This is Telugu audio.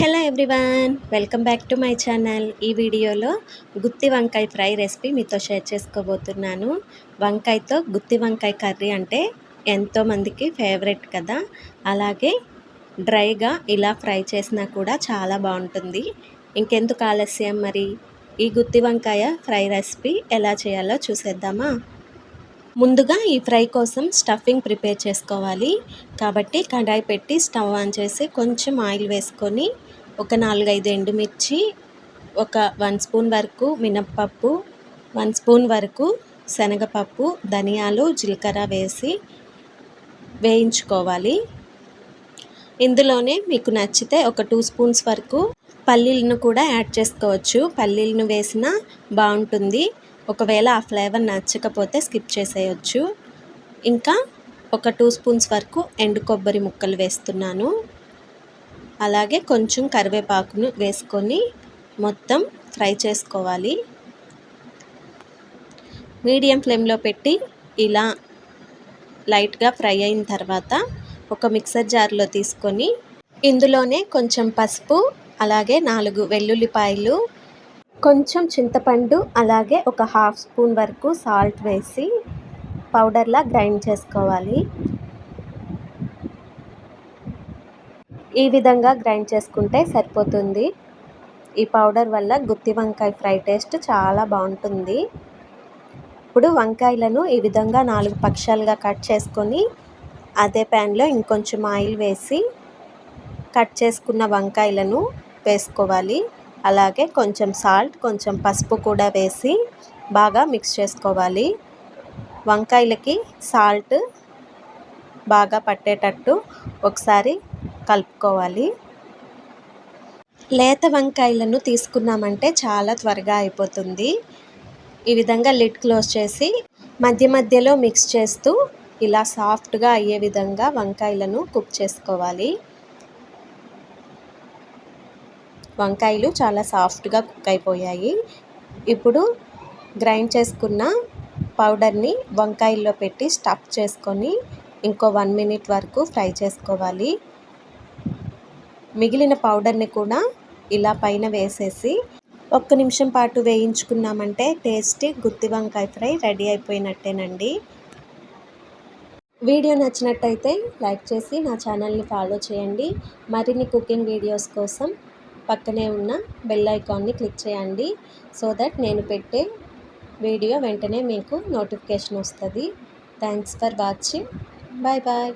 Hello everyone welcome back to my channel. ఈ వీడియోలో గుత్తి వంకాయ ఫ్రై రెసిపీ మీతో షేర్ చేసుకోబోతున్నాను. వంకాయతో గుత్తి వంకాయ కర్రీ అంటే ఎంతోమందికి ఫేవరెట్ కదా. అలాగే డ్రైగా ఇలా ఫ్రై చేసినా కూడా చాలా బాగుంటుంది. ఇంకెందుకు ఆలస్యం మరి? ఈ గుత్తి వంకాయ ఫ్రై రెసిపీ ఎలా చేయాలో చూసేద్దామా? ముందుగా ఈ ఫ్రై కోసం స్టఫింగ్ ప్రిపేర్ చేసుకోవాలి. కాబట్టి కడాయి పెట్టి స్టవ్ ఆన్ చేసి కొంచెం ఆయిల్ వేసుకొని ఒక నాలుగైదు ఎండుమిర్చి ఒక వన్ స్పూన్ వరకు మినప్పప్పు వన్ స్పూన్ వరకు శనగపప్పు ధనియాలు జీలకర్ర వేసి వేయించుకోవాలి. ఇందులోనే మీకు నచ్చితే ఒక టూ స్పూన్స్ వరకు పల్లీలను కూడా యాడ్ చేసుకోవచ్చు. పల్లీలను వేసినా బాగుంటుంది. ఒకవేళ ఆ ఫ్లేవర్ నచ్చకపోతే స్కిప్ చేసేయచ్చు. ఇంకా ఒక టూ స్పూన్స్ వరకు ఎండు కొబ్బరి ముక్కలు వేస్తున్నాను. అలాగే కొంచెం కరివేపాకును వేసుకొని మొత్తం ఫ్రై చేసుకోవాలి. మీడియం ఫ్లేమ్లో పెట్టి ఇలా లైట్గా ఫ్రై అయిన తర్వాత ఒక మిక్సర్ జార్లో తీసుకొని ఇందులోనే కొంచెం పసుపు అలాగే నాలుగు వెల్లుల్లిపాయలు కొంచెం చింతపండు అలాగే ఒక హాఫ్ స్పూన్ వరకు సాల్ట్ వేసి పౌడర్లా గ్రైండ్ చేసుకోవాలి. ఈ విధంగా గ్రైండ్ చేసుకుంటే సరిపోతుంది. ఈ పౌడర్ వల్ల గుత్తి వంకాయ ఫ్రై టేస్ట్ చాలా బాగుంటుంది. ఇప్పుడు వంకాయలను ఈ విధంగా నాలుగు పక్షాలుగా కట్ చేసుకొని అదే ప్యాన్లో ఇంకొంచెం ఆయిల్ వేసి కట్ చేసుకున్న వంకాయలను వేసుకోవాలి. అలాగే కొంచెం సాల్ట్ కొంచెం పసుపు కూడా వేసి బాగా మిక్స్ చేసుకోవాలి. వంకాయలకి సాల్ట్ బాగా పట్టేటట్టు ఒకసారి కలుపుకోవాలి. లేత వంకాయలను తీసుకున్నామంటే చాలా త్వరగా అయిపోతుంది. ఈ విధంగా లిడ్ క్లోజ్ చేసి మధ్య మధ్యలో మిక్స్ చేస్తూ ఇలా సాఫ్ట్గా అయ్యే విధంగా వంకాయలను కుక్ చేసుకోవాలి. వంకాయలు చాలా సాఫ్ట్గా కుక్ అయిపోయాయి. ఇప్పుడు గ్రైండ్ చేసుకున్న పౌడర్ని వంకాయల్లో పెట్టి స్టఫ్ చేసుకొని ఇంకో వన్ మినిట్ వరకు ఫ్రై చేసుకోవాలి. మిగిలిన పౌడర్ని కూడా ఇలా పైన వేసేసి ఒక్క నిమిషం పాటు వేయించుకున్నామంటే టేస్టీ గుత్తి వంకాయ ఫ్రై రెడీ అయిపోయినట్టేనండి. వీడియో నచ్చినట్టయితే లైక్ చేసి నా ఛానల్ని ఫాలో చేయండి. మరిన్ని కుకింగ్ వీడియోస్ కోసం పక్కనే ఉన్న బెల్ ఐకాన్ని క్లిక్ చేయండి సో దట్ నేను పెట్టే వీడియో వెంటనే మీకు నోటిఫికేషన్ వస్తుంది. Thanks for watching bye bye